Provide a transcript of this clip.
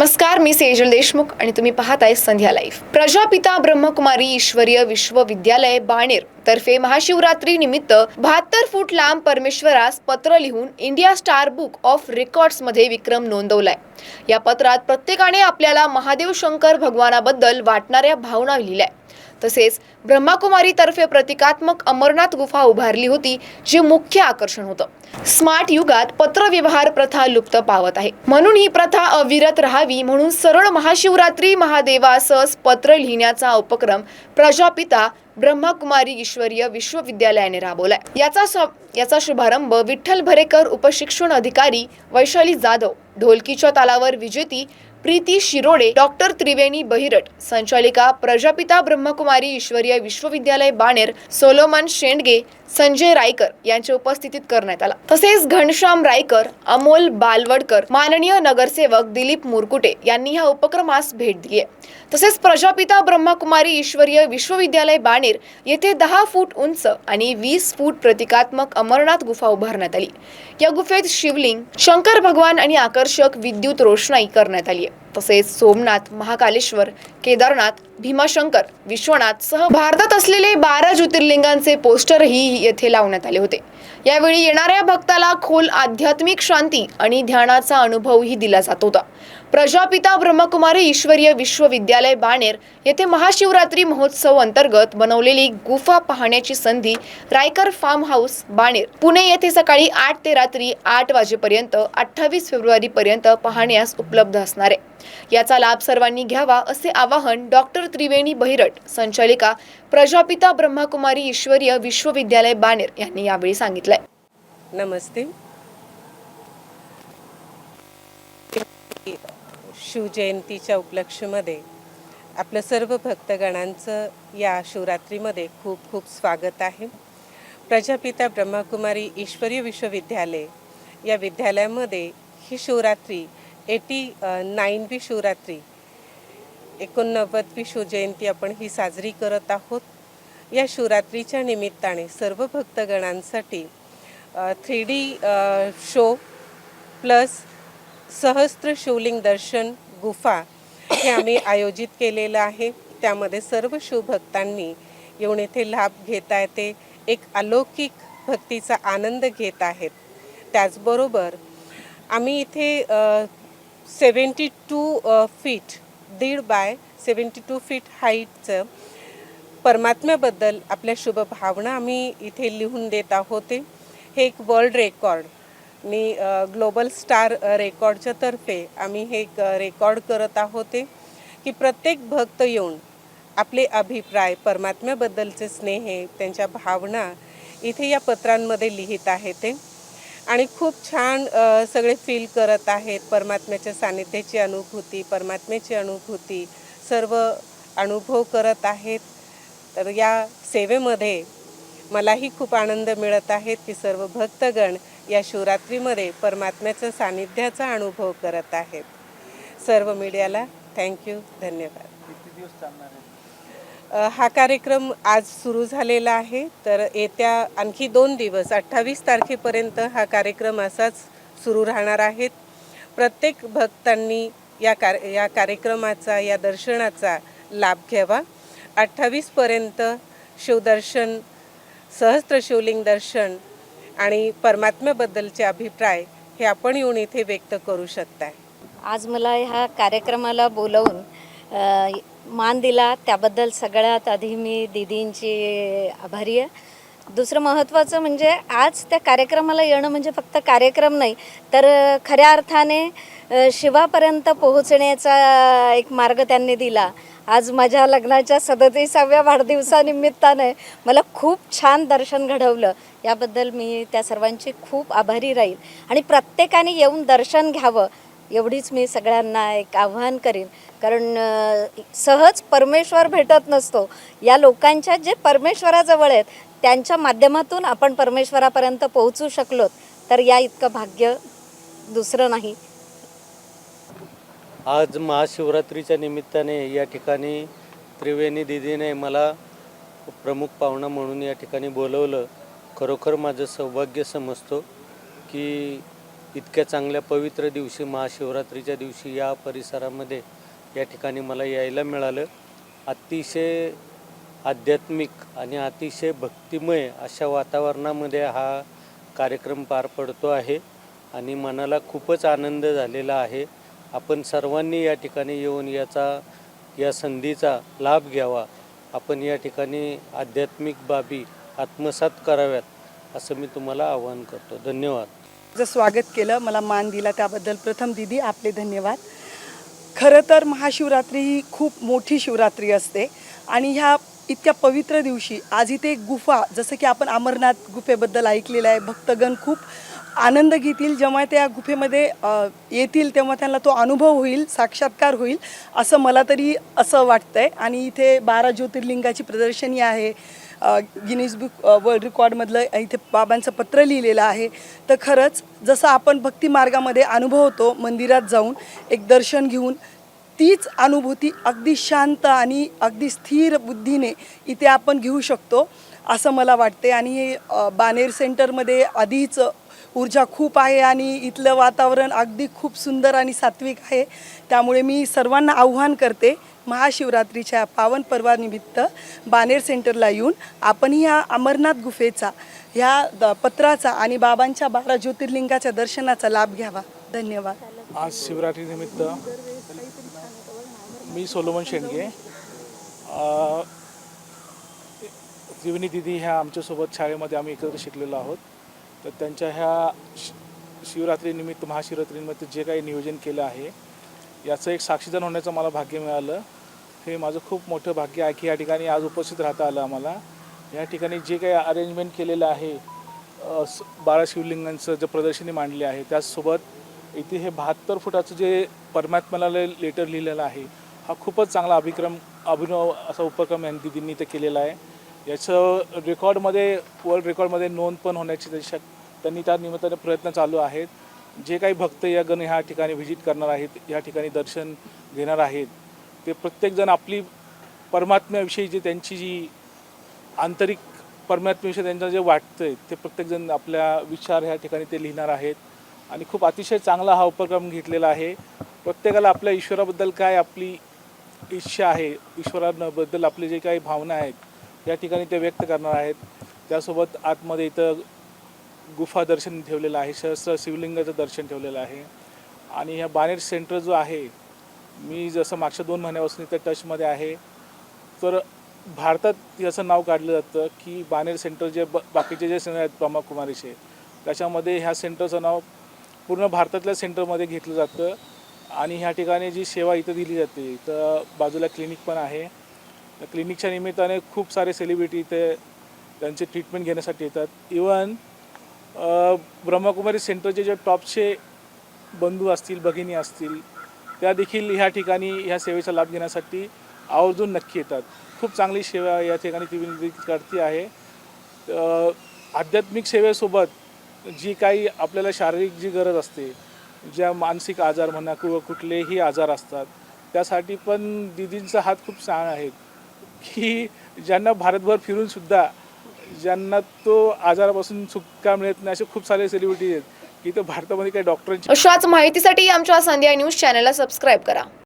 नमस्कार मी सेजल देशमुख आणि तुम्ही पाहताय संध्या लाईफ प्रजापिता ब्रह्मकुमारी ईश्वरीय विश्वविद्यालय बाणेर तर्फे महाशिवरात्री निमित्त बहात्तर फूट लांब परमेश्वरास पत्र लिहून इंडिया स्टार बुक ऑफ रेकॉर्ड्समध्ये विक्रम नोंदवलाय. या पत्रात प्रत्येकाने आपल्याला महादेव शंकर भगवानाबद्दल वाटणाऱ्या भावना लिहिल्या तसेच ब्रह्माकुमारी तर्फे प्रतिकात्मक अमरनाथ गुफा उभारली होती जे मुख्य आकर्षण होतं. स्मार्ट युगात पत्रव्यवहार प्रथा लुप्त पावत आहे. म्हणून ही प्रथा अविरत राहावी म्हणून सरळ महाशिवरात्री महादेवासच पत्र लिहिण्याचा उपक्रम प्रजापिता ब्रह्माकुमारी ईश्वरीय विश्वविद्यालयाने राबवलाय. याचा याचा शुभारंभ विठ्ठल भरेकर उपशिक्षण अधिकारी वैशाली जाधव ढोलकीच्या तालावर विजेती प्रीती शिरोडे डॉक्टर त्रिवेणी बहिरट संचालिका प्रजापिता ब्रह्मकुमारी ईश्वरीय विश्वविद्यालय बाणेर सोलोमन शेंडगे संजय रायकर यांच्या उपस्थितीत करण्यात आला. तसेच घनश्याम रायकर अमोल बालवडकर माननीय नगरसेवक दिलीप मुरकुटे यांनी ह्या उपक्रमास भेट दिली आहे तसेच प्रजापिता ब्रह्मकुमारी ईश्वरीय विश्वविद्यालय बाणेर येथे दहा फूट उंच आणि वीस फूट प्रतिकात्मक अमरनाथ गुफा उभारण्यात आली. या गुफेत शिवलिंग शंकर भगवान आणि आकर्षक विद्युत रोषणाई करण्यात आली आहे तसेच सोमनाथ महाकालेश्वर केदारनाथ भीमाशंकर विश्वनाथ सह भारतात असलेले बारा ज्योतिर्लिंगांचे पोस्टरही येथे लावण्यात आले होते. यावेळी येणाऱ्या भक्ताला खोल आध्यात्मिक शांती आणि ध्यानाचा अनुभवही दिला जात होता. प्रजापिता ब्रह्मकुमारी ईश्वरीय विश्वविद्यालय बाणेर येथे महाशिवरात्री महोत्सव अंतर्गत बनवलेली गुफा पाहण्याची संधी रायकर फार्म हाऊस बाणेर पुणे येथे सकाळी आठ ते रात्री आठ वाजेपर्यंत अठ्ठावीस फेब्रुवारी पर्यंत पाहण्यास उपलब्ध असणार आहे. याचा लाभ सर्वांनी घ्यावा असे आवाहन डॉक्टर त्रिवेणी बहिरट संचालिका प्रजापिता ब्रह्मकुमारी ईश्वरीय विश्वविद्यालय बाणेर यांनी यावेळी सांगितलंय. नमस्ते. शिवजयंतीच्या उपलक्ष्यमध्ये आपलं सर्व भक्तगणांचं या शिवरात्रीमध्ये खूप खूप स्वागत आहे. प्रजापिता ब्रह्मकुमारी ईश्वरीय विश्वविद्यालय या विद्यालयामध्ये ही शिवरात्री एटी नाईनवी शिवरात्री एकोणनव्वदवी शिवजयंती आपण ही साजरी करत आहोत. या शिवरात्रीच्या निमित्ताने सर्व भक्तगणांसाठी थ्री डी शो प्लस सहस्त्र शिवलिंग दर्शन गुफा हे आम्ही आयोजित केलेलं आहे. त्यामध्ये सर्व शिवभक्तांनी येऊन येथे लाभ घेता येते. एक अलौकिक भक्तीचा आनंद घेत आहेत. त्याचबरोबर आम्ही इथे सेवन्टी टू फीट दीड बाय सेवन्टी टू फीट हाईटचं परमात्म्याबद्दल आपल्या शुभभावना आम्ही इथे लिहून देत आहोत. हे एक वर्ल्ड रेकॉर्ड. आणि ग्लोबल स्टार रेकॉर्डच्या तर्फे आम्ही हे एक रेकॉर्ड करत आहोत की प्रत्येक भक्त येऊन आपले अभिप्राय परमात्म्याबद्दलचे स्नेह त्यांच्या भावना इथे या पत्रांमध्ये लिहित आहे ते आणि खूप छान सगळे फील करत आहेत परमात्म्याच्या सानिध्याची अनुभूती परमात्म्याची अनुभूती सर्व अनुभव करत आहेत. तर या सेवेमध्ये मलाही खूप आनंद मिळत आहेत की सर्व भक्तगण या शिवरात्रीमध्ये परमात्म्याच्या सानिध्याचा अनुभव करत आहेत. सर्व मीडियाला थँक्यू धन्यवाद. हा कार्यक्रम आज सुरू झालेला आहे तर येत्या आणखी दोन दिवस अठ्ठावीस तारखेपर्यंत हा कार्यक्रम असाच सुरू राहणार आहेत प्रत्येक भक्तांनी या कार या कार्यक्रमाचा या दर्शनाचा लाभ घ्यावा. अठ्ठावीसपर्यंत शिवदर्शन सहस्त्र शिवलिंग दर्शन आणि परमात्म्याबद्दलचे अभिप्राय हे आपण येऊन इथे व्यक्त करू शकताय. आज मला ह्या कार्यक्रमाला बोलवून मान दिला. त्याबद्दल सगळ्यात आधी मी दिदींची आभारी आहे. दुसरं महत्त्वाचं म्हणजे आज त्या कार्यक्रमाला येणं म्हणजे फक्त कार्यक्रम नाही तर खऱ्या अर्थाने शिवापर्यंत पोहोचण्याचा एक मार्ग त्यांनी दिला. आज माझ्या लग्नाच्या सदतीसाव्या वाढदिवसानिमित्ताने मला खूप छान दर्शन घडवलं. याबद्दल मी त्या सर्वांची खूप आभारी राहील. आणि प्रत्येकाने येऊन दर्शन घ्यावं एवढीच मी सगळ्यांना एक आव्हान करीन. कारण सहज परमेश्वर भेटत नसतो. या लोकांच्या जे परमेश्वराजवळ आहेत त्यांच्या माध्यमातून आपण परमेश्वरापर्यंत पोहोचू शकलो तर या इतकं भाग्य दुसरं नाही. आज महाशिवरात्रीच्या निमित्ताने या ठिकाणी त्रिवेणी दिदीने मला प्रमुख पाहुणा म्हणून या ठिकाणी बोलवलं. खरोखर माझं सौभाग्य समजतो की इतक्या चांगल्या पवित्र दिवशी महाशिवरात्रीच्या दिवशी या परिसरामध्ये या ठिकाणी मला यायला मिळालं. अतिशय आध्यात्मिक आणि अतिशय भक्तिमय अशा वातावरणामध्ये हा कार्यक्रम पार पडतो आहे आणि मनाला खूपच आनंद झालेला आहे. आपण सर्वांनी या ठिकाणी येऊन याचा या संधीचा लाभ घ्यावा. आपण या ठिकाणी आध्यात्मिक बाबी आत्मसात कराव्यात असं मी तुम्हाला आवाहन करतो. धन्यवाद. माझं स्वागत केलं मला मान दिला त्याबद्दल. प्रथम दिदी आपले धन्यवाद. खरं तर महाशिवरात्री ही खूप मोठी शिवरात्री असते आणि ह्या इतक्या पवित्र दिवशी आज इथे एक गुफा जसं की आपण अमरनाथ गुफेबद्दल ऐकलेलं आहे. भक्तगण खूप आनंद घेतील जेव्हा त्या गुफेमध्ये येतील तेव्हा त्यांना तो अनुभव होईल साक्षात्कार होईल असं मला तरी असं वाटतंय. आणि इथे बारा ज्योतिर्लिंगाची प्रदर्शनी आहे. गिनीज बुक वर्ल्ड रेकॉर्डमधलं इथे बाबांचं पत्र लिहिलेलं आहे. तर खरंच जसं आपण भक्ती मार्गामध्ये अनुभवतो मंदिरात जाऊन एक दर्शन घेऊन तीच अनुभूती अगदी शांत आणि अगदी स्थिर बुद्धीने इथे आपण घेऊ शकतो असं मला वाटते. आणि हे बानेर सेंटरमध्ये आधीच ऊर्जा खूप आहे आणि इथलं वातावरण अगदी खूप सुंदर आणि सात्विक आहे. त्यामुळे मी सर्वांना आव्हान करते महाशिवरात्रीच्या पावन पर्वानिमित्त बानेर सेंटरला येऊन आपण ह्या अमरनाथ गुफेचा ह्या द- पत्राचा आणि बाबांच्या बारा ज्योतिर्लिंगाच्या दर्शनाचा लाभ घ्यावा. धन्यवाद. आज शिवरात्रीनिमित्त मी सोलोमन शेंडगे. अ, त्रिवेणी दिदी ह्या आमच्यासोबत शाळेमध्ये आम्ही एकत्र शिकलेलो आहोत. तर त्यांच्या ह्या शि शिवरात्रीनिमित्त महाशिवरात्रीनिमित्त जे काही नियोजन केलं आहे याचं एक साक्षीदान होण्याचं मला भाग्य मिळालं. हे माझं खूप मोठं भाग्य आहे की या ठिकाणी आज उपस्थित राहता आलं आम्हाला. या ठिकाणी जे काही अरेंजमेंट केलेलं आहे बारा शिवलिंगांचं जे प्रदर्शनी मांडली आहे त्याचसोबत इथे हे बहात्तर फुटाचं जे परमात्म्याला लेटर लिहिलेलं आहे हा खूपच चांगला अभिक्रम अभिनव असा उपक्रम यांनी दिदींनी ते केलेला आहे. याचं रेकॉर्डमध्ये वर्ल्ड रेकॉर्डमध्ये नोंद पण होण्याची त्याची शक त्यांनी त्या निमित्ताने प्रयत्न चालू आहेत. जे काही भक्त या गण ह्या ठिकाणी व्हिजिट करणार आहेत या ठिकाणी दर्शन घेणार आहेत ते प्रत्येकजण आपली परमात्म्याविषयी जी त्यांची जी आंतरिक परमात्म्याविषयी त्यांचं जे वाटतं आहे ते प्रत्येकजण आपल्या विचार ह्या ठिकाणी ते लिहिणार आहेत. आणि खूप अतिशय चांगला हा उपक्रम घेतलेला आहे. प्रत्येकाला आपल्या ईश्वराबद्दल काय आपली इच्छा आहे ईश्वराबद्दल आपले जे काही भावना आहेत या ठिकाणी ते व्यक्त करणार आहेत. त्यासोबत आतमध्ये इथं गुफा दर्शन ठेवलेलं आहे सहस्र शिवलिंगाचं दर्शन ठेवलेलं आहे. आणि ह्या बानेर सेंटर जो आहे मी जसं मागच्या दोन महिन्यापासून इथं टचमध्ये आहे तर भारतात याचं नाव काढलं जातं की बानेर सेंटर जे ब बाकीचे जे सेंटर आहेत ब्रह्माकुमारीचे त्याच्यामध्ये ह्या सेंटरचं नाव पूर्ण भारतातल्या सेंटरमध्ये घेतलं जातं. आणि ह्या ठिकाणी जी सेवा इथं दिली जाते इथं बाजूला क्लिनिक पण आहे. त्या क्लिनिकच्या निमित्ताने खूप सारे सेलिब्रिटी इथे त्यांचे ट्रीटमेंट घेण्यासाठी येतात. इवन ब्रह्मकुमारी सेंटरचे जे टॉपचे बंधू असतील भगिनी असतील त्या देखील ह्या ठिकाणी ह्या सेवेचा लाभ घेण्यासाठी आवर्जून नक्की येतात. खूप चांगली सेवा या ठिकाणी ती करते आहे. आध्यात्मिक सेवेसोबत जी काही आपल्याला शारीरिक जी गरज असते ज्या मानसिक आजार म्हणा किंवा कुठलेही आजार असतात त्यासाठी पण दिदींचा हात खूप चांगला आहे की ज्यांना भारतभर फिरूनसुद्धा ज्यांना तो आजारापासून सुटका मिळत नाही असे खूप सारे सेलिब्रिटी आहेत. की इथं भारतामध्ये काही डॉक्टरांची अशाच माहितीसाठी आमच्या संध्या न्यूज चॅनलला सबस्क्राईब करा.